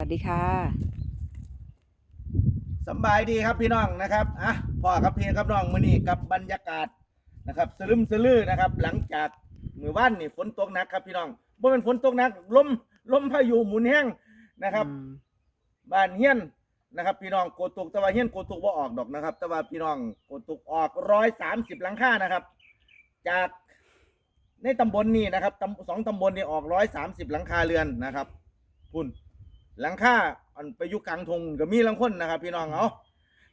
สวัสดีค่ะสบายดีครับพี่น้องนะครับอะพ่อครับพี่ครับน้องมื้อนี้กับบรรยากาศนะครับสลึมสลือนะครับ หลังจากมื้อวานนี่ฝนตกหนักครับพี่น้องบ่เป็นฝนตกหนักลมลมพายุหมุนแห้งนะครับ บ้านเฮียนนะครับ พี่น้องโกตุกแต่ว่าเฮียนโกตุกว่าออกดอกนะครับ แต่ว่าพี่น้องโกตุกออกร้อยสามสิบหลังคานะครับ จากในตำบลนี้นะครับสองตำบลนี่ออกร้อยสามสิบหลังคาเรือนนะครับพุ่น หลังคาอันไปอยู่กลางทงก็มีลังคนนะครับ พี่น้องเอา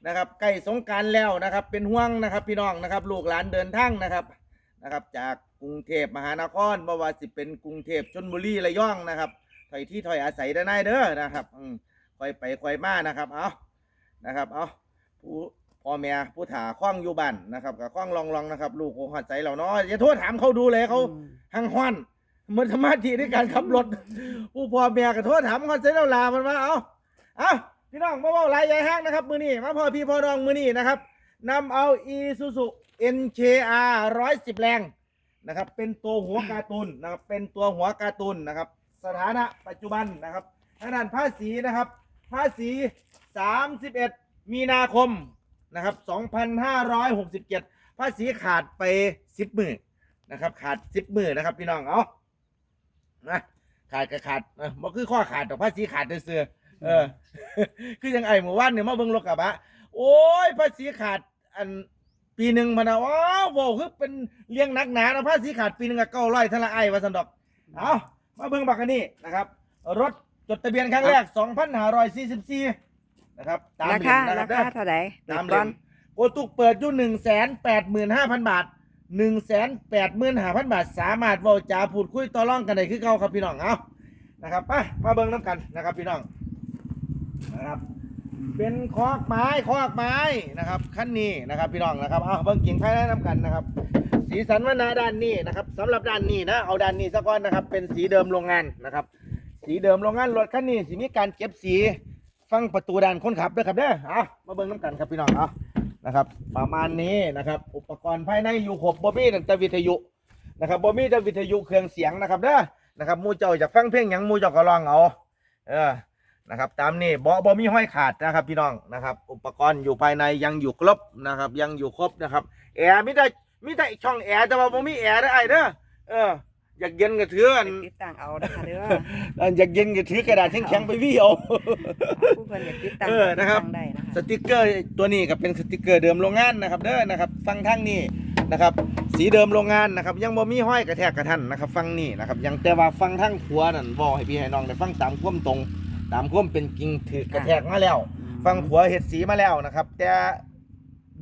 นะครับใกล้สงกรารแล้วนะครับ เป็นห่วงนะครับ พี่น้องนะครับ ลูกหลานเดินทางนะครับนะครับ จากกรุงเทพมหานครบ่ว่าสิเป็นกรุงเทพชนบุรีระยองนะครับถอยที่ถอยอาศัยได้ได้เด้อนะครับอืมค่อยไปค่อยมานะครับเอานะครับเอาผู้พ่อแม่ผู้ถาคล้องอยู่บ้านนะครับกับคล้องลองลองนะครับ ลูกโอหัดใจเราเนาะอย่าโทษถามเขาดูเลยเขาอืมหังห้อนเห มือนสมาธิในการขับรถผู้พ่อแม่ก็โทษถามเขาใจเราลามันมาเอาเอาพี่น้องมาเว่าลายใหญ่ห้างนะครับ มือนี้มาพ่อพี่พ่อน้องมือนี้นะครับนำเอา e s u z u NKR 110 แรงนะครับ เป็นตัวหัวการ์ตูนนะครับ เป็นตัวหัวการ์ตูนนะครับ สถานะปัจจุบันนะครับทางด้านภาษีนะครับ ภาษี 31 มีนาคมนะครับ 2567 ภาษีขาดไป 10หมื่นนะครับ ขาด 10หมื่นนะครับ พี่น้อง เอา นะขาดก็ขาดเออบ่คือข้อขาดดอกภาษีขาดเสือๆเออ คือยังไงหมู่บ้านเนี่ยมาเบิ่งรถกระบะ โอ้ยภาษีขาดอันปีหนึ่งมันนะว้าวโว้คือเป็นเลี้ยงหนักหนานะภาษีขาดปีหนึ่งก็เก้าร้อยทละไอ้วาสันดอก เอามาเบิ่งบักกันนี่นะครับ รถจดทะเบียนครั้งแรก2,544นะครับ ตามราเหรียคาญนะครารับเด้คาอเท่าไหร่ตามเหก่รีอยนญโกตุกเปิดอยู่185,000บาท 185,000บาท สามารถเว้าจาพูดคุยต่อรองกันได้คือเก่าครับพี่น้องเอานะครับไปมาเบิ่งน้ำกันนะครับพี่น้องนะครับเป็นคอกไม้คอกไม้นะครับขั้นนี้นะครับพี่น้องนะครับเอาเบิ่งกิ่งภายในน้ำกันนะครับ สีสันวนาด้านนี้นะครับสำหรับด้านนี้นะเอาด้านนี้ซะก่อนนะครับ เป็นสีเดิมโรงงานนะครับ สีเดิมโรงงานรถคันนี้สิมีการเก็บสีฟังประตูด้านคนขับด้วยครับเด้อเอามาเบิ่งน้ำกันครับพี่น้องเอา นะครับ ประมาณนี้นะครับ อุปกรณ์ภายในอยู่ครบบ่มีแต่วิทยุนะครับบ่มีแต่วิทยุเครื่องเสียงนะครับเด้อนะครับมูเจ้าอยากฟังเพลงหยังมูเจ้าก็ลองเอาเออนะครับ ตามนี่บ่บ่มีห้อยขาดนะครับพี่น้องนะครับ อุปกรณ์อยู่ภายในยังอยู่ครบนะครับ ยังอยู่ครบนะครับแอร์มิได้มิได้ช่องแอร์แต่ว่าบ่มีแอร์ได้ไอ้เด้อเออ อยากเย็นก็ถืออันติดตั้งเอานะคะเด้ออันอยากเย็นก็ถือกระดาษแข็งๆไปวี่เอาผู้เพิ่นอยากติดตั้งเออนะครับติดตั้งได้นะคะสติกเกอร์ตัวนี้ก็เป็นสติกเกอร์เดิมโรงงานนะครับ เด้อนะครับ ฟังทางนี้นะครับ สีเดิมโรงงานนะครับ ยังบ่มีห้อยกระแทกกระทันนะครับ ฟังนี่นะครับ ยังแต่ว่าฟังทางขวานั่นบ่ให้พี่ให้น้องได้ฟังตามความตรง ตามความเป็นจริงถือกระแทกมาแล้ว ฟังขัวเห็ดสีมาแล้วนะครับ แต่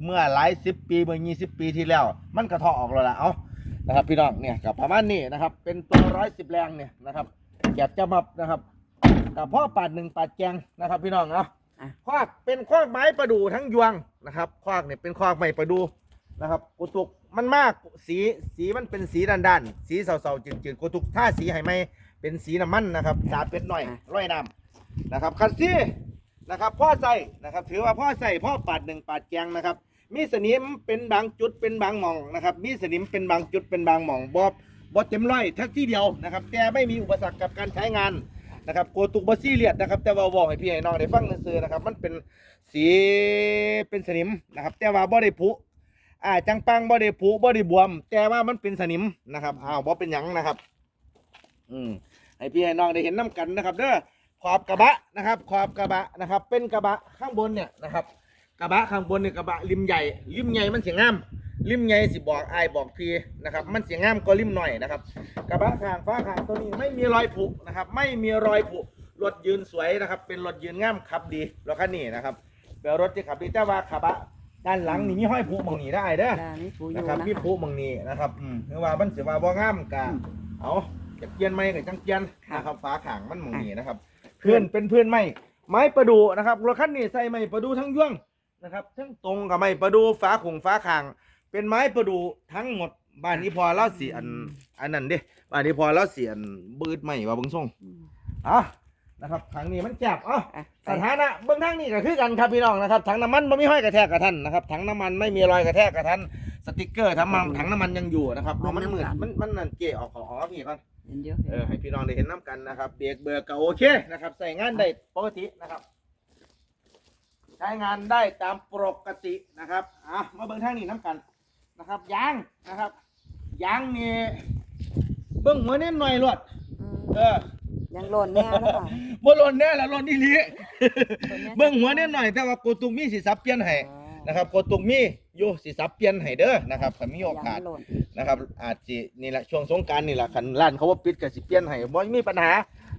เมื่อหลายสิบปีเมื่อยี่สิบปีที่แล้ว มันกระเทาะออกแล้วล่ะเอา นะครับพี่น้องเนี่ยกับประมาณนี้นะครับ เป็นตัวร้อยสิบแรงเนี่ยนะครับแกบจะมับนะครับกับพ่อปาดหนึ่งปาดแกงนะครับ พี่น้องเอาอะ คอกเป็นคอกไม้ประดูทั้งยวงนะครับคอกเนี่ยเป็นคอกไม้ประดูนะครับกุตุกมันมากสีสีมันเป็นสีด้านด้านๆสีเสาๆจืดๆกุตุกถ้าสีให้ไม่เป็นสีน้ำมันนะครับตาเป็ดหน่อยร้อยน้ำนะครับคันซี่นะครับพ่อใส่นะครับ ถือว่าพ่อใส่พ่อปาดหนึ่งปาดแกงนะครับ มีสนิมเป็นบางจุดเป็นบางหม่องนะครับมีสนิมเป็นบางจุดเป็นบางหม่องบอบบอเต็มร้อยทักที่เดียวนะครับแต่ไม่มีอุปสรรคกับการใช้งานนะครับโกตุกบอซี่เลียดนะครับแต่ว่าบอกให้พี่ให้น้องได้ฟังซื่อนะครับ มันเป็นสีเป็นสนิมนะครับแต่ว่าบ่ได้ผุอ่าจังปังบ่ได้ผุบ่ได้บวม แต่ว่ามันเป็นสนิมนะครับอ้าวบ่เป็นหยังนะครับ อืมให้พี่ให้น้องได้เห็นน้กันนะครับเด้อขอบกระบะนะครับ ขอบกระบะนะครับ เป็นกระบะข้างบนเนี่ยนะครับ ระบะข้างบนเนี่ยกระบะริมใหญ่ ริมใหญ่มันเสียงงาม ริมใหญ่สิบอกอายบอกพีนะครับ มันเสียงงามก็ริมหน่อยนะครับ กระบะข้างฟ้าข้างตัวนี้ไม่มีรอยผุนะครับ ไม่มีรอยผุรถยืนสวยนะครับ เป็นรถยืนงามขับดีรถคันนี้นะครับเป็นรถที่ขับดีแต่ว่ากระบะด้านหลังนี่มีห้อยผุมองนี้ได้เด้อด้านนี้ผู้อยู่นะนะคครัรับบพี่ผู้มังนีนะครับอืมคือว่ามันสิว่าบ่งามกะอืมเอาจะเปลี่ยนไหมกับจังเปลี่ยนค่ะนะครับฝาขางมันมังนีนะครับ เพื่เพื่ออนนเป็นเพื่อนไม้ไม้ประดูนะครับรถคันนี้ใส่ไม้ประดูทั้งยวง นะครับทั้งตรงกับไม้ประดูฝาขงฝาขาง เป็นไม้ประดูทั้งหมดบ้านนี้พอเล่าสีอันอันนั้นเด้บ้านนี้พอเล่าสีอันบืดไม้ว่าเบิ่งส่งอืมอะนะครับทางนี้มันแคบเอ้าอะสถานะเบื้องทางนี้ก็คือกันครับพี่น้องนะครับถังน้ำมันไม่มีห้อยกระแทกกระทันนะครับถังน้ำมันไม่มีรอยกระแทกกระทันสติกเกอร์ทั้งมันถังน้ำมันยังอยู่นะครับเพราะมันมืดมันมันนั่นเกะออกออกออกพี่ก่อนเห็นเยอะเออให้พี่น้องได้เห็นน้ำกันนะครับเบรกเบอร์ก็โอเคนะครับใส่งานได้ปกตินะครับใช้งานได้ตามปกตินะครับอะมาเบิ่งทางนี้น้ำกันนะครับยางนะครับยางนี่เบิ่งหัวเน้นหน่อยรวดเออยังหล่นแน่แล้วค่ะบ่หล่นแน่ละหล่นอีหลีหล่นแน่เบิ่งหัวเน้นหน่อยแต่ว่าโกตุกมีสิสับเปลี่ยนให้นะครับโกตุกมีอยู่สิสับเปลี่ยนให้เด้อนะครับถ้ามีโอกาสยังหล่นนะครับ อาจสินี่แหละช่วงสงกรารนี่แหละคันร้านเขาว่าปิดก็สิเปลี่ยนให้บ่มีปัญหา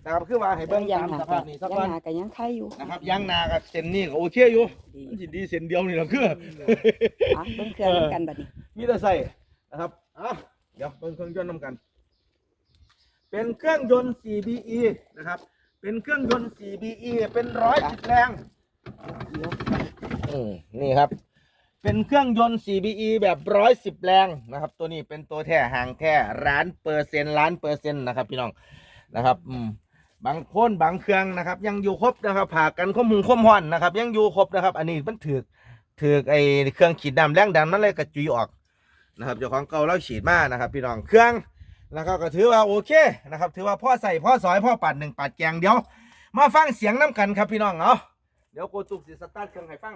นะครับคือว่าให้เบิ่งยังตามหาสภาพนี้สักยังวันหากันยังไข่อยู่นะครับยางนากับเส้นนี้ก็โอเคอยู่ดีมันสิดีเส้นเดียวนี่แหละคืออะเบิ่งเครื่องนำกันบัดนี้มีแต่ใส่นะครับอะเดี๋ยวเบิ่งเครื่องยนต์นำกัน เป็นเครื่องยนต์ 4BE นะครับ เป็นเครื่องยนต์ 4BE เป็นร้อยสิบแรงเดี๋ยวอืมนี่ครับ เป็นเครื่องยนต์ 4BE แบบร้อยสิบแรงนะครับ ตัวนี้เป็นตัวแท้หางแท้ล้านเปอร์เซ็นต์ล้านเปอร์เซ็นต์นะครับ พี่น้องนะครับ อืม บางคนบางเครื่องนะครับ ยังอยู่ครบนะครับผ่ากันข้อมูลข้อมห่อนนะครับ ยังอยู่ครบนะครับ อันนี้มันถือถือไอเครื่องฉีดน้ำแรงดันนั่นเลยกระจุยออกนะครับเจ้าของเก่าเราฉีดมานะครับ พี่น้องเครื่องนะครับก็ถือว่าโอเคนะครับ ถือว่าพ่อใส่พ่อสอยพ่อปัดหนึ่งปัดแกงเดี๋ยว มาฟังเสียงน้ำกันครับพี่น้องเนาะเดี๋ยวโกตุกสิสตาร์ทเครื่องให้ฟัง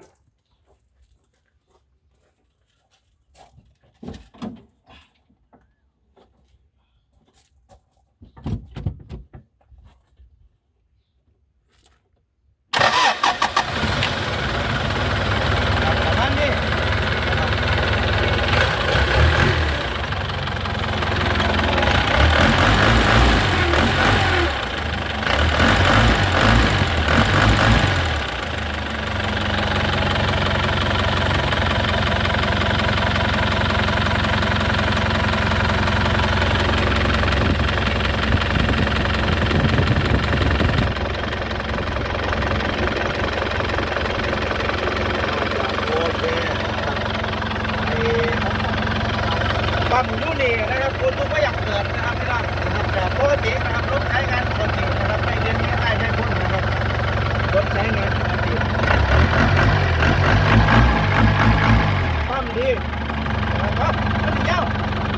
ประมาณนี้โอเคนะครับไอ้ปั๊มยูนี่ นะครับคุณก็อยากเกิดนะครับพี่น้องนะครับแต่ปกตินะครับรถใช้งานปกตินะครับไม่เรียนไม่ได้ใช้พุ่นนะครับรถใช้งานปกติปั๊มดีนะครับปั๊มดีเย้า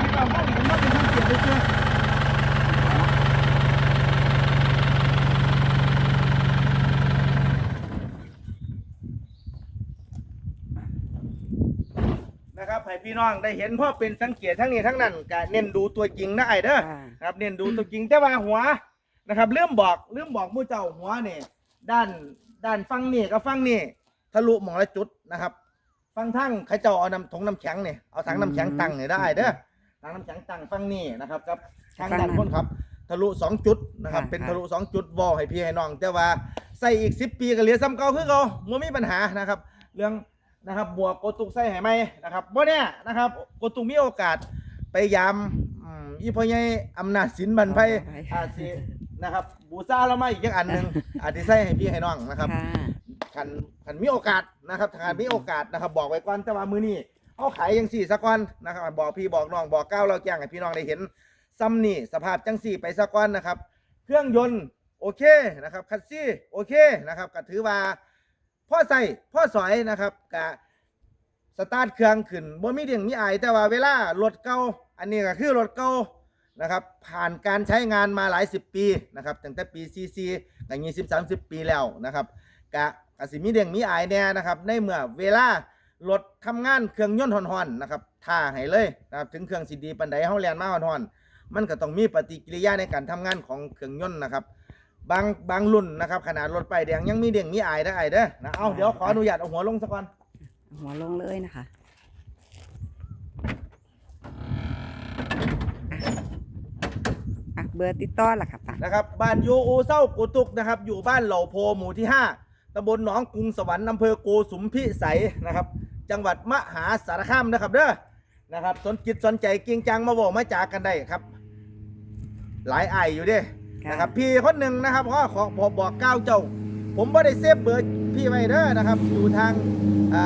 พี่น้องปั๊มดีมันเป็นทั้งเกียรติเลย นะครับให้ พี่น้องได้เห็นพ่อเป็นสังเกตทั้งนี้ทั้งนั้นก็เน้นดูตัวจริงนะไอ้เด้ออ่านะครับเน้นดูตัวจริงแต่ว่าหัวนะครับเริ่มบอกเริ่มบอกหมู่เจ้าหัวนี่ด้านด้านฟังนี่กับฟังนี่ทะลุหมองละจุดนะครับ ฟังทั้งเขาเจ้าเอาน้ำถงน้ำแข็งนี่เอาถังน้ำแข็งตั้งนี่ได้เด้อถังน้ำแข็งตั้งฟังนี่นะครับกับทางด้านคนครับ ทะลุสองจุดนะครับค่ะเป็นค่ะทะลุสองจุดวอลให้พี่ให้น้อง แต่ว่าใส่อีกสิบปีก็เหลือซ้ำเก่าคือเก่าไม่มีปัญหานะครับ เรื่อง นะครับบวกโกตุกใส่ให้ไหมนะครับบ่เนี่ยนะครับโกตุกมีโอกาสไปยามอืมอีพ่อใหญ่อำนาจสินบรรไพอาจสินะครับ บูซาเรามาอีกอย่างอันหนึ่งอาจจะใส่ให้พี่ให้น้องนะครับค่ะขันขันมีโอกาสนะครับถ้าขันมีโอกาสนะครับ บอกไว้ก่อนแต่ว่ามือนี้เอาขายยังสี่สักก่อนนะครับ บอกพี่บอกน้องบอกก้าวเราแจ้งให้พี่น้องได้เห็นซ้ำนี่สภาพจังสี่ไปสักก่อนนะครับ เครื่องยนต์โอเคนะครับคัสซี่โอเคนะครับก็ถือว่า พ่อใส่พ่อสอยนะครับกะสตาร์ทเครื่องขึ้นบ่มีเดียงมีไอายแต่ว่าเวลารถเก่าอันนี้ก็คือรถเก่านะครับผ่านการใช้งานมาหลายสิบปีนะครับตั้งแต่ปีซีซีก็ยี่สิบสามสิบปีแล้วนะครับกะกะสิมีเดียงมีอายแน่นะครับในเมื่อเวลารถทำงานเครื่องยนต์ห่อนๆนะครับท่าให้เลยนะครับถึงเครื่องสิดีปันใดเฮาเรียนมาห่อนๆมันก็ต้องมีปฏิกิริยาในการทำงานของเครื่องยนต์นะครับ บางบางรุ่นนะครับขนาดรถป้ายแดงยังมีเดียงมีอายได้อไอเด้อนะเอาเดี๋ยวขออนุญาตเอาหัวลงสักก่อนหัวลงเลยนะคะอะอะเบอร์ติดต่อล่ะค่ะป้านะครับบ้านโยโอเศร้าโกตุกนะครับ อยู่บ้านเหล่าโพหมู่ที่5ตำบลหนองกรุงสวรรค์อำเภอโกสุมพิสัยนะครับ จังหวัดมหาสารคามนะครับเด้อนะครับสนจิตสนใจจริงจังมาบอกมาจากกันได้ครับ หลายไอายอยู่เด้ นะครับ พี่คนหนึ่งนะครับขอขอขอบอกก้าวเจ้า ผมไม่ได้เซฟเบอร์พี่ไว้เด้อนะครับ อยู่ทางอ่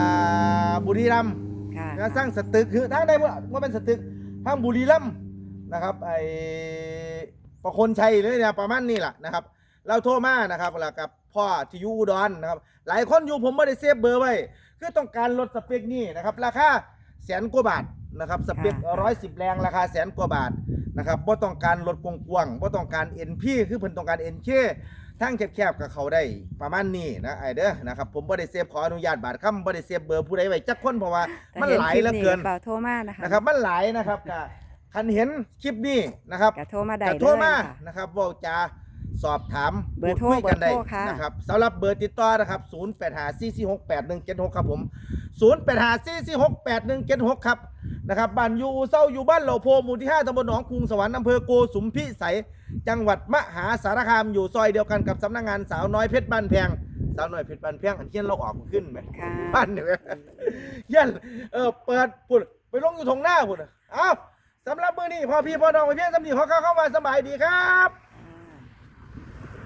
าบุรีรัมย์ค่ะงานสร้างสตึกคือทางใดว่าว่าเป็นสตึกทางบุรีรัมย์นะครับไอประคนชัยเลยเนี่ยประมาณนี้แหละนะครับ เราโทรมานะครับแล้วกับพ่อที่อยู่อุดรนะครับ หลายคนอยู่ผมไม่ได้เซฟเบอร์ไว้คือต้องการลดสเปคนี่นะครับ ราคา แสนกว่าบาทนะครับสเปคค่ะร้อยสิบแรงราคาแสนกว่าบาทนะครับบ่ต้องการรถกว้างๆบ่ต้องการเอ็นพีคือเพิ่นต้องการเอ็นเคทั้งแคบๆกับเขาได้ประมาณนี้นะไอเด้อนะครับผมบ่ได้เซฟขออนุญาตบาทคำบ่ได้เซฟเบอร์ผู้ใดไว้จักคนเพราะว่าแต่มันเห็นหลายคลิปเหลือนี้เกินเปล่าโทรมานะคะนะครับมันหลายนะครับกะคันเห็นคลิปนี้นะครับกะโทรมาได้กะเลยโทรมาค่ะนะครับเว่าจะ สอบถามเบอร์โทรพูดคุยกันได้เบอร์โทรค่ะ นะครับสำหรับเบอร์ติดต่อนะครับ0 8 5 4 4 6 8 1 7 6ครับผม0 8 5 4 4 6 8 1 7 6ครับนะครับบ้านอยู่เศร้าอยู่บ้านเหล่าโพหมู่ที่ 5ตำบลหนองกรุงสวรรค์อำเภอโกสุมพิสัย จังหวัดมหาสารคามอยู่ซอยเดียวกันกับสำนักงานสาวน้อยเพชรบ้านแพงสาวน้อยเพชรบ้านแพงอันเทียนเราออกขึ้นไหม ค่ะบ้านเนี่ยเยันเออเปิดปุ่นไปลงอยู่ทงหน้าปุ่นน่ะเอ้าสำหรับมือนี้พ่อพี่พ่อน้องไปเพียงสำนีขอเข้าเข้ามาสบายดีครับ